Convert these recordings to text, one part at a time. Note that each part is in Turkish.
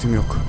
vaktim yok.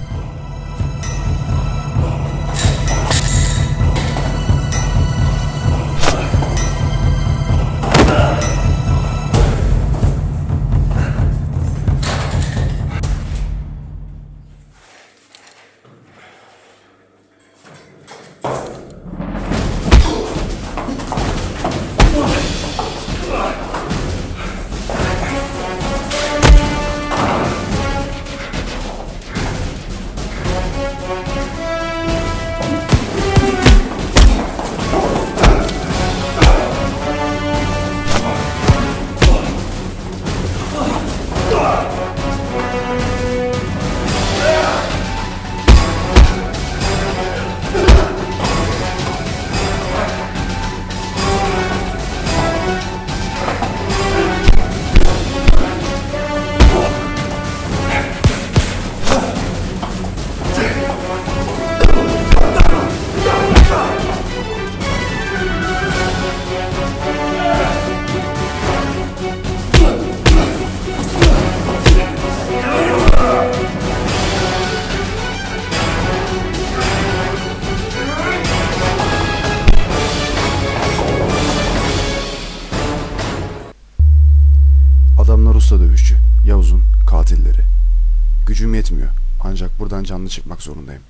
Canlı çıkmak zorundayım.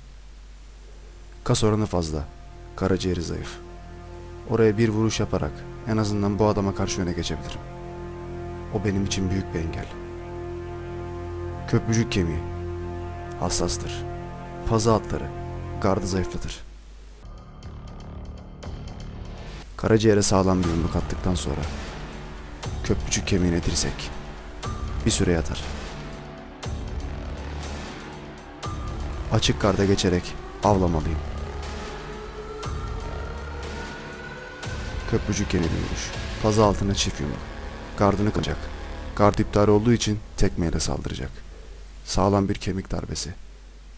Kas oranı fazla. Karaciğeri zayıf. Oraya bir vuruş yaparak en azından bu adama karşı öne geçebilirim. O benim için büyük bir engel. Köprücük kemiği. Hassastır. Pazı atları. Gardı zayıflatır. Karaciğere sağlam bir yumruk attıktan sonra köprücük kemiğine dirsek. Bir süre yatar. Açık karda geçerek avlamalıyım. Köprücük yeni bir vuruş. Pazı altına çift yumruk. Gardını kıracak. Gard iptal olduğu için tekmeyle saldıracak. Sağlam bir kemik darbesi.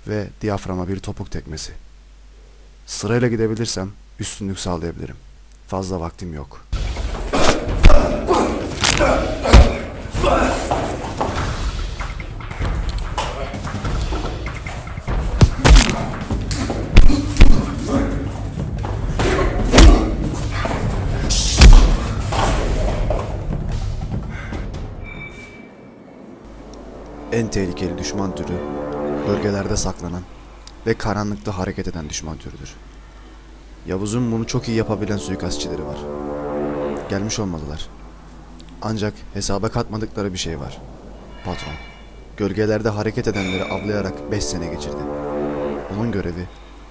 Ve diyaframa bir topuk tekmesi. Sırayla gidebilirsem üstünlük sağlayabilirim. Fazla vaktim yok. En tehlikeli düşman türü bölgelerde saklanan ve karanlıkta hareket eden düşman türüdür. Yavuz'un bunu çok iyi yapabilen suikastçileri var. Gelmiş olmalılar. Ancak hesaba katmadıkları bir şey var. Patron. Gölgelerde hareket edenleri avlayarak 5 sene geçirdi. Onun görevi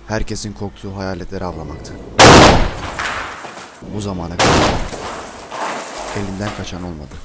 herkesin korktuğu hayaletleri avlamaktı. Bu zamana kadar elinden kaçan olmadı.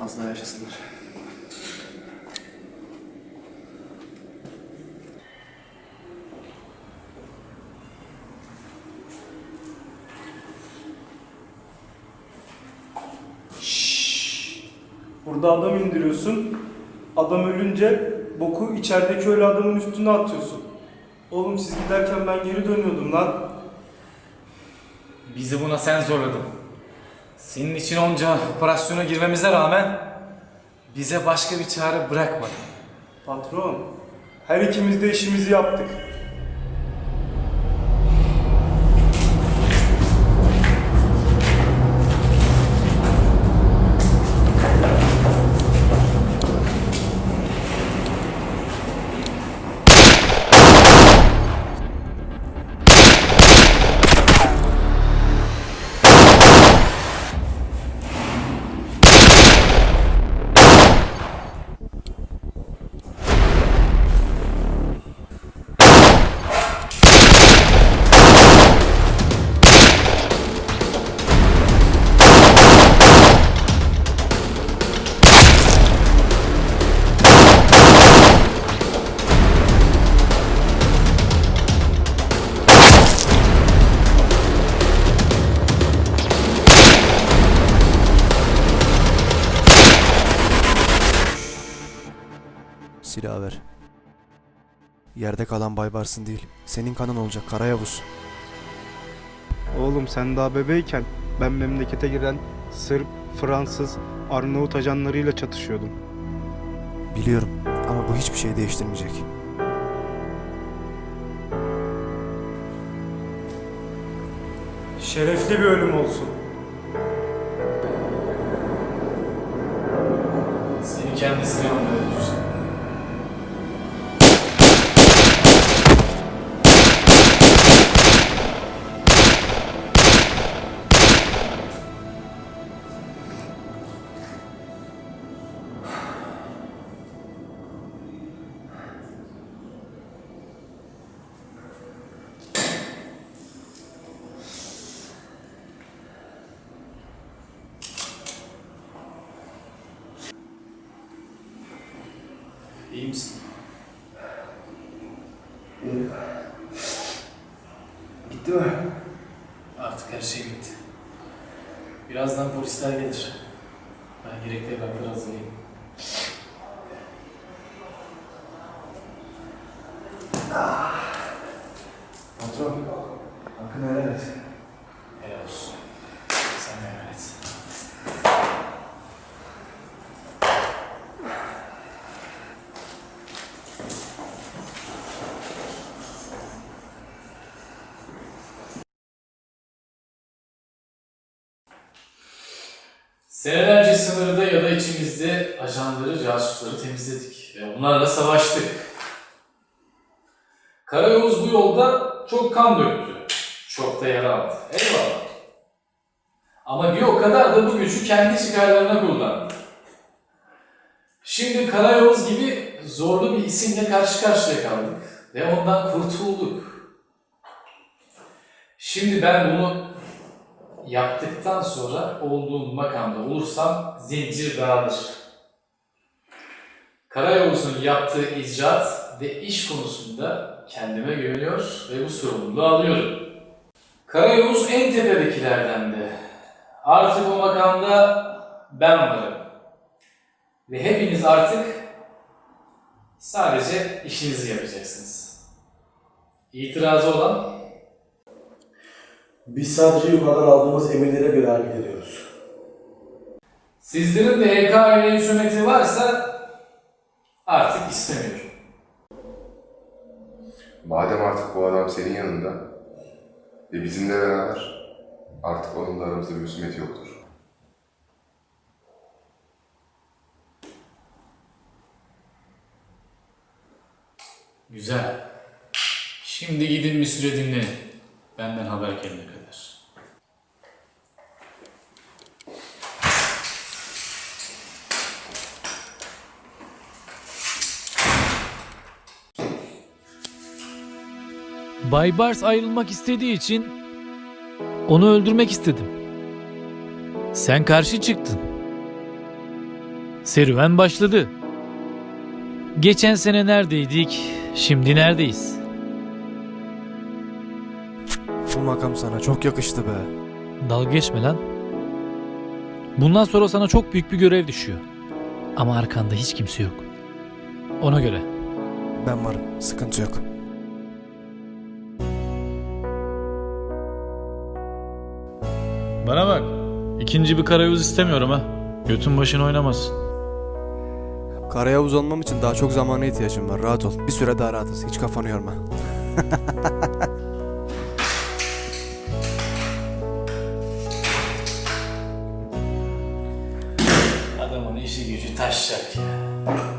Az daha yaşasınlar. Burada adam indiriyorsun. Adam ölünce boku içerideki ölü adamın üstüne atıyorsun. Oğlum siz giderken ben geri dönüyordum lan. Bizi buna sen zorladın. Senin için onca operasyona girmemize rağmen bize başka bir çare bırakmadın. Patron, her ikimiz de işimizi yaptık. Silah ver. Yerde kalan Baybars'ın değil. Senin kanın olacak Karayavuz. Oğlum sen daha bebeyken ben memlekete giren Sırp, Fransız, Arnavut ajanlarıyla çatışıyordum. Biliyorum ama bu hiçbir şey değiştirmeyecek. Şerefli bir ölüm olsun. Seni kendisine yanında Gitti mi? Artık her şey bitti. Birazdan polisler gelir. Ben gerekli evrakları hazırlayayım. Patron, hakkını helal et. Helal olsun. Sen de helal et. Senelerce sınırda ya da içimizde ajanları, casusları temizledik ve onlarla savaştık. Karayolumuz bu yolda çok kan döktü. Çok da yara aldı. Eyvallah. Ama bir o kadar da bu gücü kendi çıkarlarına kullandı. Şimdi Karayolumuz gibi zorlu bir isimle karşı karşıya kaldık ve ondan kurtulduk. Şimdi ben bunu yaptıktan sonra olduğum makamda olursam zincir dağılır. Karayolumuzun yaptığı icraat ve iş konusunda kendime güveniyor ve bu sorumluluğu alıyorum. Karayolumuz en tepedekilerden de. Artık o makamda ben varım. Ve hepiniz artık sadece işinizi yapacaksınız. İtirazı olan Biz sadece yukarıdan aldığımız emirlere göre hareket ediyoruz. sizlerin de HK ile hükümeti varsa artık istemiyorum. Madem artık bu adam senin yanında ve bizimle beraber artık onunla aramızda bir husumet yoktur. Güzel. Şimdi gidin bir süre dinlenin. Benden haber gelene kadar. Bay Bars ayrılmak istediği için onu öldürmek istedim. Sen karşı çıktın. Serüven başladı. Geçen sene neredeydik, şimdi neredeyiz? Makam sana çok yakıştı be. Dalga geçme lan. Bundan sonra sana çok büyük bir görev düşüyor. Ama arkanda hiç kimse yok. Ona göre. Ben varım. Sıkıntı yok. Bana bak. ikinci bir karayüz istemiyorum ha. Götün başın oynamasın. Karayavuz olmam için daha çok zamana ihtiyacım var. Rahat ol. Bir süre daha rahatız. Hiç kafanı yorma. Adamın işi gücü taşacak ya.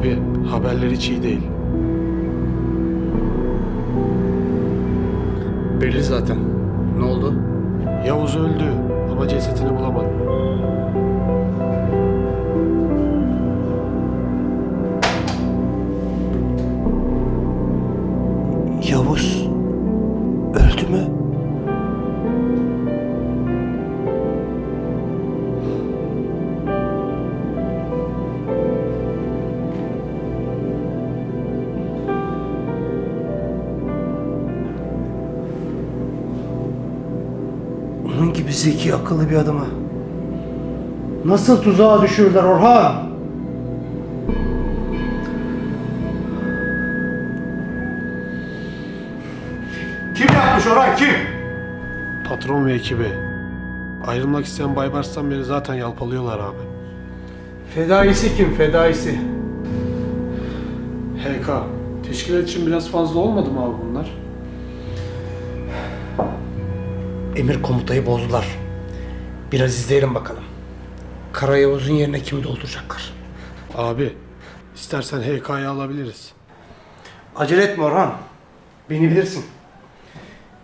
Abi, haberler hiç iyi değil. Belli zaten. Ne oldu? Yavuz öldü ama cesetini bulamadım. Zeki akıllı bir adamı nasıl tuzağa düşürürler Orhan? Kim yapmış Orhan kim? Patron ve ekibi. Ayrılmak isteyen Baybars'tan beri zaten yalpalıyorlar abi. Fedaisi kim fedaisi? HK. Teşkilat için biraz fazla olmadı mı abi bunlar? Emir komutayı bozdular. Biraz izleyelim bakalım. Kara Yavuz'un yerine kimi dolduracaklar? Abi, istersen HK'yı alabiliriz. Acele etme Orhan. Beni bilirsin.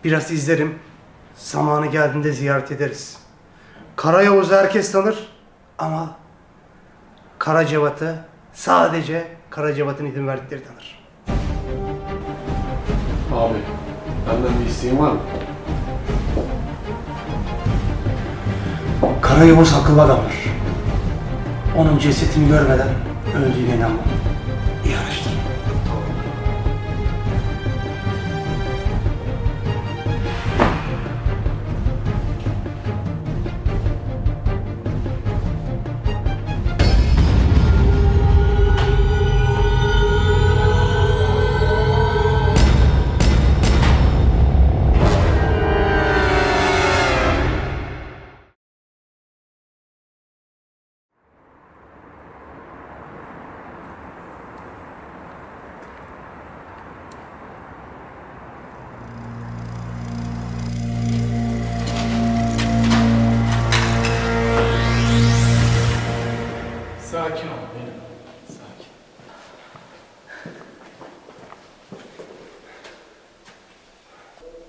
Biraz izlerim. Zamanı geldiğinde ziyaret ederiz. Kara Yavuz'u herkes tanır ama Kara Cevat'ı sadece Kara Cevat'ın izin verdikleri tanır. Abi, benden bir isteğin var mı? Kara Yavuz akıllı adamdır. Onun cesetini görmeden öldüğüne inanmam.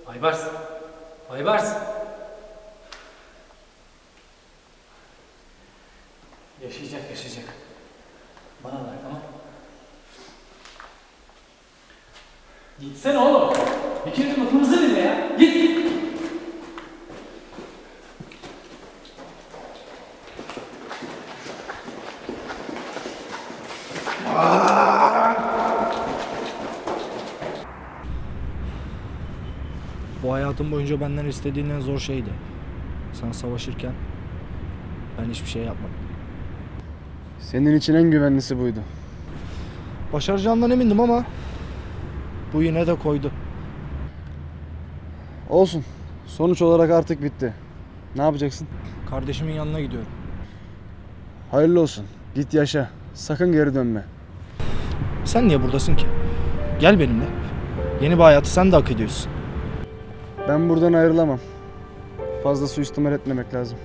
Aybars. Aybars. Yaşayacak, yaşayacak. Bana ver tamam. Gitsene oğlum. Bir kere de lafımızı dinle ya. Git git. Bu hayatım boyunca benden istediğin en zor şeydi. Sen savaşırken ben hiçbir şey yapmadım. Senin için en güvenlisi buydu. Başaracağından emindim ama bu yine de koydu. Olsun. Sonuç olarak artık bitti. Ne yapacaksın? Kardeşimin yanına gidiyorum. Hayırlı olsun. Git yaşa. Sakın geri dönme. Sen niye buradasın ki? Gel benimle. Yeni bir hayatı sen de hak ediyorsun. Ben buradan ayrılamam. Fazla suistimal etmemek lazım.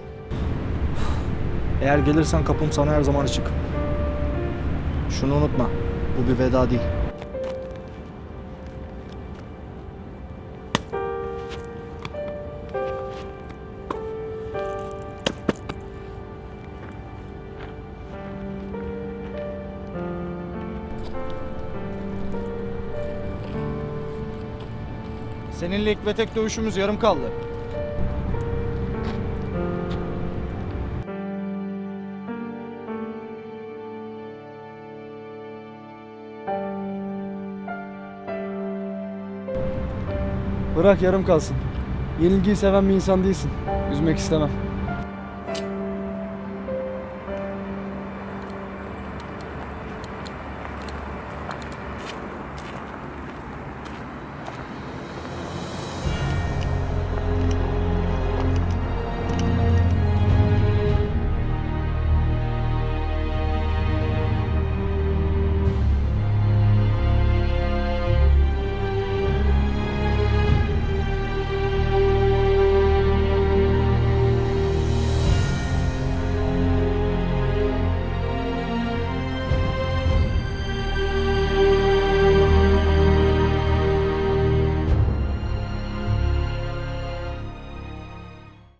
Eğer gelirsen kapım sana her zaman açık. Şunu unutma. Bu bir veda değil. Seninle ve tek dövüşümüz yarım kaldı. Bırak yarım kalsın. Yenilgiyi seven bir insan değilsin. Üzmek istemem.